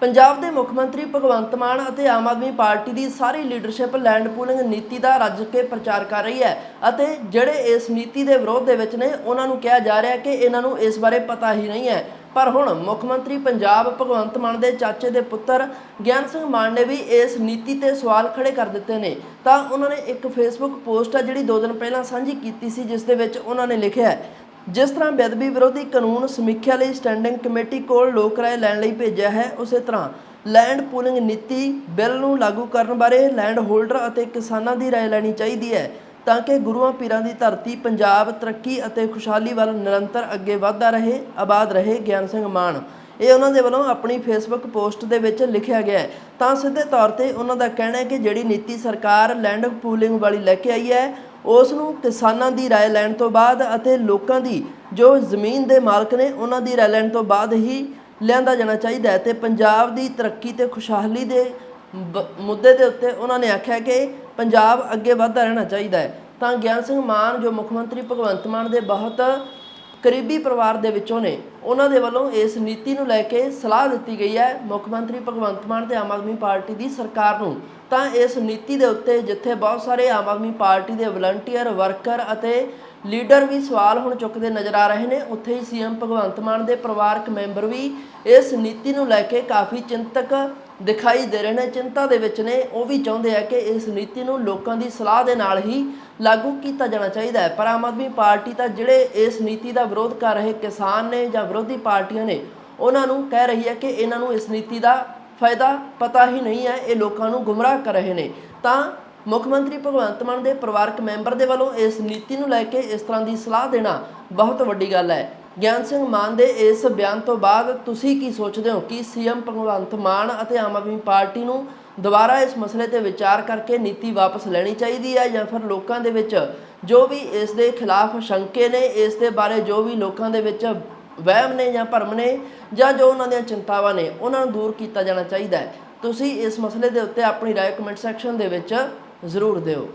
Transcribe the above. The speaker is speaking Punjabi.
ਪੰਜਾਬ ਦੇ ਮੁੱਖ ਮੰਤਰੀ ਭਗਵੰਤ ਮਾਨ ਅਤੇ ਆਮ ਆਦਮੀ ਪਾਰਟੀ ਦੀ ਸਾਰੀ ਲੀਡਰਸ਼ਿਪ ਲੈਂਡ ਪੂਲਿੰਗ ਨੀਤੀ ਦਾ ਰੱਜ ਕੇ ਪ੍ਰਚਾਰ ਕਰ ਰਹੀ ਹੈ ਅਤੇ ਜਿਹੜੇ ਇਸ ਨੀਤੀ ਦੇ ਵਿਰੋਧ ਦੇ ਵਿੱਚ ਨੇ, ਉਹਨਾਂ ਨੂੰ ਕਿਹਾ ਜਾ ਰਿਹਾ ਕਿ ਇਹਨਾਂ ਨੂੰ ਇਸ ਬਾਰੇ ਪਤਾ ਹੀ ਨਹੀਂ ਹੈ। ਪਰ ਹੁਣ ਮੁੱਖ ਮੰਤਰੀ ਪੰਜਾਬ ਭਗਵੰਤ ਮਾਨ ਦੇ ਚਾਚੇ ਦੇ ਪੁੱਤਰ ਗਿਆਨ ਸਿੰਘ ਮਾਨ ਨੇ ਵੀ ਇਸ ਨੀਤੀ ਤੇ ਸਵਾਲ ਖੜੇ ਕਰ ਦਿੱਤੇ ਨੇ। ਤਾਂ ਉਹਨਾਂ ਨੇ ਇੱਕ ਫੇਸਬੁੱਕ ਪੋਸਟ ਆ ਜਿਹੜੀ 2 ਦਿਨ ਪਹਿਲਾਂ ਸਾਂਝੀ ਕੀਤੀ ਸੀ, ਜਿਸ ਦੇ ਵਿੱਚ ਉਹਨਾਂ ਨੇ ਲਿਖਿਆ ਜਿਸ ਤਰ੍ਹਾਂ ਬੇਅਦਬੀ ਵਿਰੋਧੀ ਕਾਨੂੰਨ ਸਮੀਖਿਆ ਲਈ ਸਟੈਂਡਿੰਗ ਕਮੇਟੀ ਕੋਲ ਲੋਕ ਰਾਏ ਲੈਣ ਲਈ ਭੇਜਿਆ ਹੈ, ਉਸੇ ਤਰ੍ਹਾਂ ਲੈਂਡ ਪੂਲਿੰਗ ਨੀਤੀ ਬਿੱਲ ਨੂੰ ਲਾਗੂ ਕਰਨ ਬਾਰੇ ਲੈਂਡ ਹੋਲਡਰ ਅਤੇ ਕਿਸਾਨਾਂ ਦੀ ਰਾਏ ਲੈਣੀ ਚਾਹੀਦੀ ਹੈ ਤਾਂ ਕਿ ਗੁਰੂਆਂ ਪੀਰਾਂ ਦੀ ਧਰਤੀ ਪੰਜਾਬ ਤਰੱਕੀ ਅਤੇ ਖੁਸ਼ਹਾਲੀ ਵੱਲ ਨਿਰੰਤਰ ਅੱਗੇ ਵਧਦਾ ਰਹੇ, ਆਬਾਦ ਰਹੇ, ਗਿਆਨ ਸਿੰਘ ਮਾਨ। ਇਹ ਉਹਨਾਂ ਦੇ ਵੱਲੋਂ ਆਪਣੀ ਫੇਸਬੁੱਕ ਪੋਸਟ ਦੇ ਵਿੱਚ ਲਿਖਿਆ ਗਿਆ ਹੈ। ਤਾਂ ਸਿੱਧੇ ਤੌਰ ਤੇ ਉਹਨਾਂ ਦਾ ਕਹਿਣਾ ਹੈ ਕਿ ਜਿਹੜੀ ਨੀਤੀ ਸਰਕਾਰ ਲੈਂਡ ਪੂਲਿੰਗ ਵਾਲੀ ਲੈ ਕੇ ਆਈ ਹੈ ਉਸ ਨੂੰ ਕਿਸਾਨਾਂ ਦੀ رائے ਲੈਣ ਤੋਂ ਬਾਅਦ ਅਤੇ ਲੋਕਾਂ ਦੀ ਜੋ ਜ਼ਮੀਨ ਦੇ ਮਾਲਕ ਨੇ ਉਹਨਾਂ ਦੀ رائے ਲੈਣ ਤੋਂ ਬਾਅਦ ਹੀ ਲਿਆਂਦਾ ਜਾਣਾ ਚਾਹੀਦਾ ਹੈ ਤੇ ਪੰਜਾਬ ਦੀ ਤਰੱਕੀ ਤੇ ਖੁਸ਼ਹਾਲੀ ਦੇ ਬ- ਮੁੱਦੇ ਦੇ ਉੱਤੇ ਉਹਨਾਂ ਨੇ ਆਖਿਆ ਕਿ ਪੰਜਾਬ ਅੱਗੇ ਵਧਦਾ ਰਹਿਣਾ ਚਾਹੀਦਾ ਹੈ ਤਾਂ ਗਿਆਨ ਸਿੰਘ ਮਾਨ ਜੋ ਮੁੱਖ ਮੰਤਰੀ ਭਗਵੰਤ ਮਾਨ ਦੇ ਬਹੁਤ ਕਰੀਬੀ ਪਰਿਵਾਰ ਦੇ ਵਿੱਚੋਂ ਨੇ। ਉਹਨਾਂ ਦੇ ਵੱਲੋਂ ਇਸ ਨੀਤੀ ਨੂੰ ਲੈ ਕੇ ਸਲਾਹ ਦਿੱਤੀ ਗਈ ਹੈ। ਮੁੱਖ ਮੰਤਰੀ ਭਗਵੰਤ ਮਾਨ ਤੇ ਆਮ ਆਦਮੀ ਪਾਰਟੀ ਦੀ ਸਰਕਾਰ ਨੂੰ। ਤਾਂ ਇਸ ਨੀਤੀ ਦੇ ਉੱਤੇ ਜਿੱਥੇ ਬਹੁਤ ਸਾਰੇ ਆਮ ਆਦਮੀ ਪਾਰਟੀ ਦੇ ਵਲੰਟੀਅਰ, ਵਰਕਰ ਅਤੇ ਲੀਡਰ ਵੀ ਸਵਾਲ ਹੁਣ ਚੁੱਕਦੇ ਨਜ਼ਰ ਆ ਰਹੇ ਨੇ, ਉੱਥੇ ਹੀ ਸੀਐਮ ਭਗਵੰਤ ਮਾਨ ਦੇ ਪਰਿਵਾਰਕ ਮੈਂਬਰ ਵੀ ਇਸ ਨੀਤੀ ਨੂੰ ਲੈ ਕੇ ਕਾਫੀ ਚਿੰਤਕ ਦਿਖਾਈ ਦੇ ਰਹੇ ਨੇ, ਚਿੰਤਾ ਦੇ ਵਿੱਚ ਨੇ। ਉਹ ਵੀ ਚਾਹੁੰਦੇ ਆ ਕਿ ਇਸ ਨੀਤੀ ਨੂੰ ਲੋਕਾਂ ਦੀ ਸਲਾਹ ਦੇ ਨਾਲ ਹੀ ਲਾਗੂ ਕੀਤਾ ਜਾਣਾ ਚਾਹੀਦਾ ਹੈ। ਪਰ ਆਮ ਆਦਮੀ ਪਾਰਟੀ ਤਾਂ ਜਿਹੜੇ ਇਸ ਨੀਤੀ ਦਾ ਵਿਰੋਧ ਕਰ ਰਹੇ ਕਿਸਾਨ ਨੇ ਜਾਂ ਵਿਰੋਧੀ ਪਾਰਟੀਆਂ ਨੇ, ਉਹਨਾਂ ਨੂੰ ਕਹਿ ਰਹੀ ਹੈ ਕਿ ਇਹਨਾਂ ਨੂੰ ਇਸ ਨੀਤੀ ਦਾ ਫਾਇਦਾ ਪਤਾ ਹੀ ਨਹੀਂ ਹੈ। ਇਹ ਲੋਕਾਂ ਨੂੰ ਗੁੰਮਰਾਹ ਕਰ ਰਹੇ ਨੇ। ਤਾਂ ਮੁੱਖ ਮੰਤਰੀ ਭਗਵੰਤ ਮਾਨ ਦੇ ਪਰਿਵਾਰਕ ਮੈਂਬਰ ਦੇ ਵੱਲੋਂ ਇਸ ਨੀਤੀ ਨੂੰ ਲੈ ਕੇ ਇਸ ਤਰ੍ਹਾਂ ਦੀ ਸਲਾਹ ਦੇਣਾ ਬਹੁਤ ਵੱਡੀ ਗੱਲ ਹੈ। ਗਿਆਨ ਸਿੰਘ ਮਾਨ ਦੇ ਇਸ ਬਿਆਨ ਤੋਂ ਬਾਅਦ ਤੁਸੀਂ ਕੀ ਸੋਚਦੇ ਹੋ? ਕਿ ਸੀਐਮ ਭਗਵੰਤ ਮਾਨ ਅਤੇ ਆਮ ਆਦਮੀ ਪਾਰਟੀ ਨੂੰ ਦੁਬਾਰਾ ਇਸ ਮਸਲੇ ਤੇ ਵਿਚਾਰ ਕਰਕੇ ਨੀਤੀ ਵਾਪਸ ਲੈਣੀ ਚਾਹੀਦੀ ਹੈ ਜਾਂ ਫਿਰ ਲੋਕਾਂ ਦੇ ਵਿੱਚ ਜੋ ਵੀ ਇਸ ਦੇ ਖਿਲਾਫ ਸ਼ੰਕੇ ਨੇ, ਇਸ ਦੇ ਬਾਰੇ ਜੋ ਵੀ ਲੋਕਾਂ ਦੇ ਵਿੱਚ ਵਹਿਮ ਨੇ ਜਾਂ ਭਰਮ ਨੇ ਜਾਂ ਜੋ ਉਹਨਾਂ ਦੀਆਂ ਚਿੰਤਾਵਾਂ ਨੇ, ਉਹਨਾਂ ਨੂੰ ਦੂਰ ਕੀਤਾ ਜਾਣਾ ਚਾਹੀਦਾ ਹੈ। ਤੁਸੀਂ ਇਸ ਮਸਲੇ ਦੇ ਉੱਤੇ ਆਪਣੀ ਰਾਏ ਕਮੈਂਟ ਸੈਕਸ਼ਨ ਦੇ ਵਿੱਚ ਜ਼ਰੂਰ ਦਿਓ।